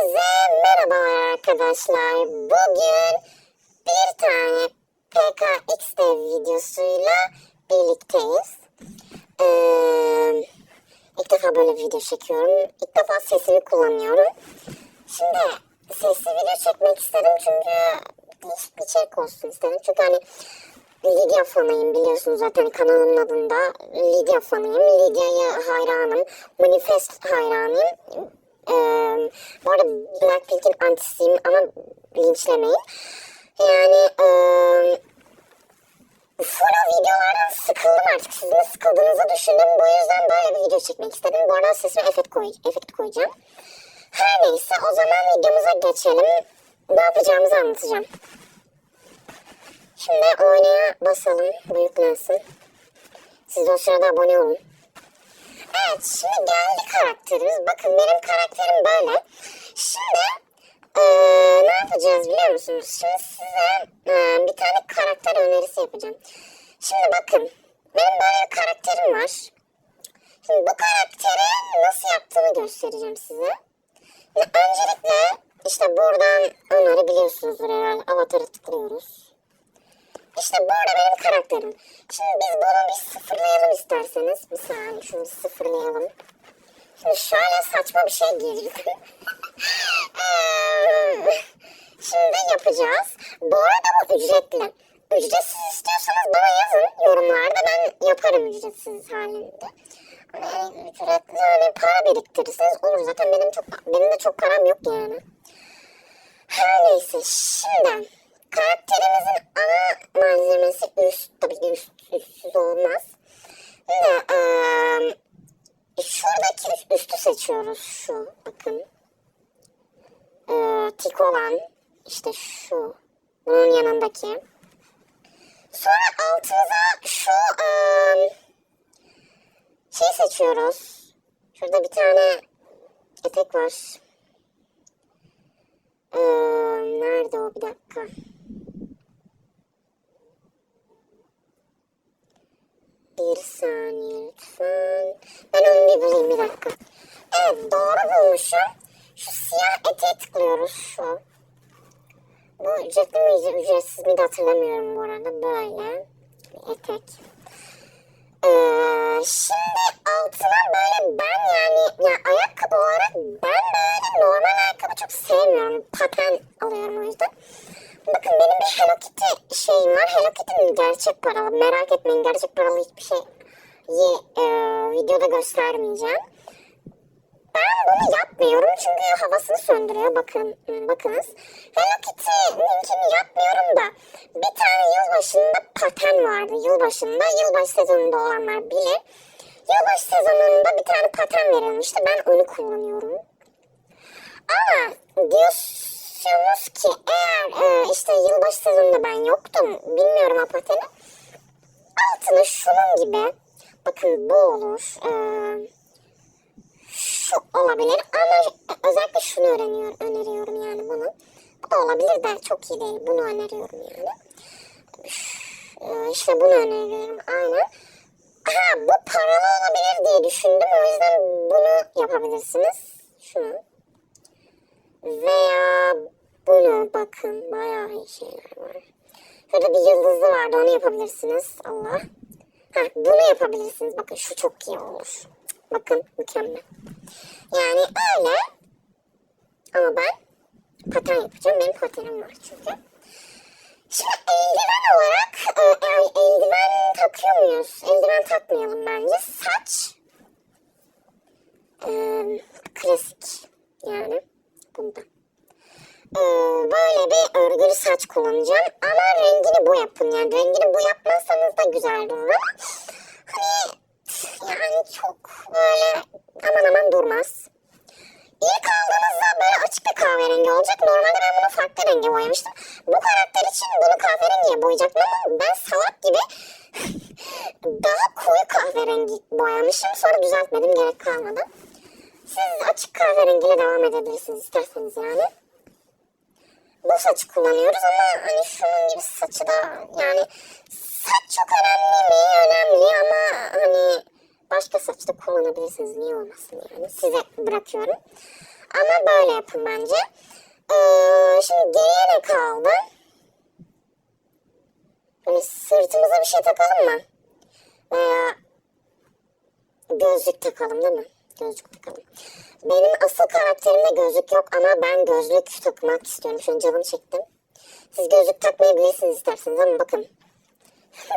Herkese merhabalar arkadaşlar. Bugün bir tane PKXD videosuyla birlikteyiz. Ee, ilk defa böyle bir video çekiyorum. İlk defa sesimi kullanıyorum. Şimdi sesli video çekmek istedim çünkü değişik içerik olsun istedim. Çünkü hani Lidya fanıyım biliyorsunuz zaten kanalımın adında Lidya fanıyım. Lidya'ya hayranım. Manifest hayranıyım. Bu arada Blackpink'in antisiyim ama linçlemeyin. Yani e, Full videolardan sıkıldım artık. Sizin de sıkıldığınızı düşündüm. Bu yüzden böyle bir video çekmek istedim. Bu arada sesime efekt, koy, efekt koyacağım. Her neyse o zaman videomuza geçelim. Ne yapacağımızı anlatacağım. Şimdi oynaya basalım. Bu yüklensin. Siz de o sırada abone olun. Evet şimdi geldi karakterimiz. Bakın benim karakterim böyle. Şimdi eee, ne yapacağız biliyor musunuz? Şimdi size eee, bir tane karakter önerisi yapacağım. Şimdi bakın benim böyle bir karakterim var. Şimdi bu karakteri nasıl yaptığımı göstereceğim size. Öncelikle işte buradan öneri biliyorsunuzdur herhalde avatara tıklıyoruz. İşte bu benim karakterim. Şimdi biz bunu bir sıfırlayalım isterseniz. Bir saniye şunu sıfırlayalım. Şimdi şöyle saçma bir şey girdim. Eee, Şimdi yapacağız. Bu arada bu ücretli. Ücretsiz istiyorsanız bana yazın yorumlarda ben yaparım ücretsiz halinde. Hani ücretli hani para biriktirirseniz olur zaten benim çok benim de çok param yok yani. Her neyse şimdi karakterimizin malzemesi üst. Tabii ki üst, üstsüz olmaz. Şimdi eee, şuradaki üst, üstü seçiyoruz. Şu bakın. Eee, tik olan işte şu. Bunun yanındaki. Sonra altımıza şu eee, şey seçiyoruz. Şurada bir tane etek var. Ee, nerede o bir dakika. Bir saniye lütfen. Ben onu bir bulayım bir dakika. Evet doğru bulmuşum. Şu siyah eteğe tıklıyoruz şu. Bu ücretli mi ücretsiz mi de hatırlamıyorum bu arada. Böyle etek. Ee, şimdi altına böyle ben yani ya ayakkabı olarak ben böyle normal ayakkabı çok sevmiyorum. Paten alıyorum o yüzden. Bakın benim bir Hello Kitty şeyim var. Hello Kitty'nin gerçek paralı. Merak etmeyin gerçek paralı hiçbir şey e, videoda göstermeyeceğim. Ben bunu yapmıyorum çünkü havasını söndürüyor. Bakın, hmm, bakınız. Hello Kitty'ninkini yapmıyorum da bir tane yılbaşında paten vardı. Yılbaşında, yılbaşı sezonunda olanlar bilir. Yılbaşı sezonunda bir tane paten verilmişti. Ben onu kullanıyorum. Ama diyorsunuz ki eğer e, işte yılbaşı sezonunda ben yoktum. Bilmiyorum o pateni. Altına şunun gibi. Bakın bu olur. Eee şu olabilir ama özellikle şunu öğreniyor, öneriyorum yani bunu. Bu da olabilir de çok iyi değil. Bunu öneriyorum yani. Ee, İşte bunu öneriyorum aynen. Ha bu paralı olabilir diye düşündüm. O yüzden bunu yapabilirsiniz. Şunu. Veya bunu bakın. Bayağı iyi şeyler var. Şurada bir yıldızlı vardı onu yapabilirsiniz. Allah. Ha, bunu yapabilirsiniz. Bakın şu çok iyi olur. Bakın mükemmel. Yani öyle. Ama ben paten yapacağım. Benim patenim var çünkü. Şimdi eldiven olarak e, yani eldiven takıyor muyuz? Eldiven takmayalım bence. Saç. E, klasik yani. Bunda. E, böyle bir örgülü saç kullanacağım. Ama rengini bu yapın. Yani rengini bu yapmazsanız da güzel durur ama hani yani çok böyle aman aman durmaz. İlk aldığınızda böyle açık bir kahverengi olacak. Normalde ben bunu farklı renge boyamıştım. Bu karakter için bunu kahverengiye boyayacaktım ama ben salak gibi daha koyu kahverengi boyamışım. Sonra düzeltmedim gerek kalmadı. Siz açık kahverengiyle devam edebilirsiniz isterseniz yani. Bu saçı kullanıyoruz ama hani şunun gibi saçı da yani saç çok önemli mi? Önemli ama hani başka saçta kullanabilirsiniz. Niye olmasın yani? Size bırakıyorum. Ama böyle yapın bence. Ee, şimdi geriye ne kaldı? Böyle sırtımıza bir şey takalım mı? Veya gözlük takalım değil mi? Gözlük takalım. Benim asıl karakterimde gözlük yok ama ben gözlük takmak istiyorum. Şu an canım çektim. Siz gözlük takmayabilirsiniz isterseniz ama bakın.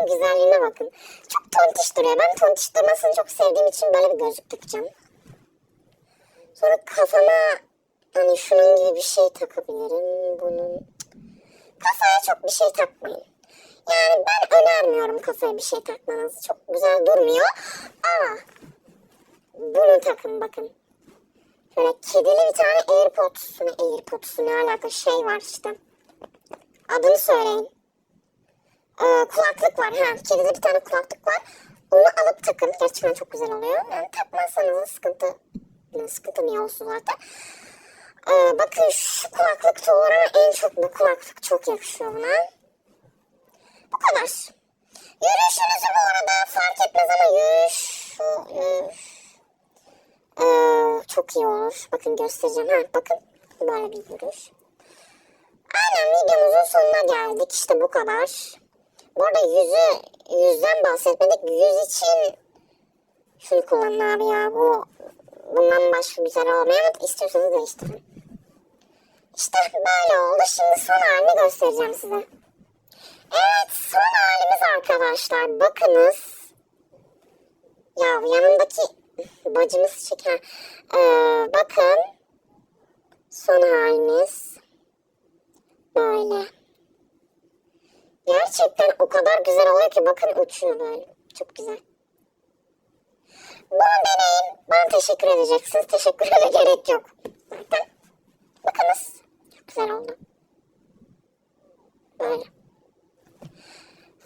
Güzelliğine bakın. Çok tontiş duruyor. Ben tontiş durmasını çok sevdiğim için böyle bir gözlük takacağım. Sonra kafama hani şunun gibi bir şey takabilirim. Bunun kafaya çok bir şey takmayın. Yani ben önermiyorum kafaya bir şey takmanızı. Çok güzel durmuyor. Ama bunu takın bakın. Şöyle kedili bir tane AirPods, ne AirPods ne alaka şey var işte. Adını söyleyin. Ee, kulaklık var ha. Kedili bir tane kulaklık var. Onu alıp takın. Gerçekten çok güzel oluyor. Yani takmazsanız sıkıntı. Sıkıntı niye olsun zaten. Ee, bakın şu kulaklık ama en çok bu kulaklık çok yakışıyor buna. Bu kadar. Yürüyüşünüzü bu arada fark etmez ama yürüyüş, yürüyüş ee, çok iyi olur. Bakın göstereceğim. Ha, bakın böyle bir yürüyüş. Aynen videomuzun sonuna geldik. İşte bu kadar. Bu arada yüzü, yüzden bahsetmedik. Yüz için şunu kullanın abi ya. Bu bundan başka güzel olmuyor ama istiyorsanız değiştirin. İşte böyle oldu. Şimdi son halini göstereceğim size. Evet son halimiz arkadaşlar. Bakınız. Ya yanındaki bacımız çeker. Ee, bakın. Son halimiz. Böyle. Gerçekten o kadar güzel oluyor ki bakın uçuyor böyle. Çok güzel. Bunu deneyin. Bana teşekkür edeceksiniz. Teşekküre gerek yok. Zaten. Bakınız. Çok güzel oldu. Böyle.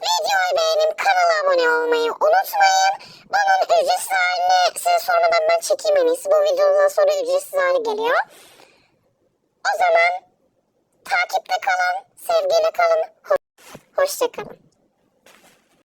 Videoyu beğenip kanala abone olmayı unutmayın. Bana ücretsiz halini size sormadan ben çekeyim en iyisi. Bu videodan sonra ücretsiz hali geliyor. O zaman takipte kalın, sevgiyle kalın, ho- hoşça kalın.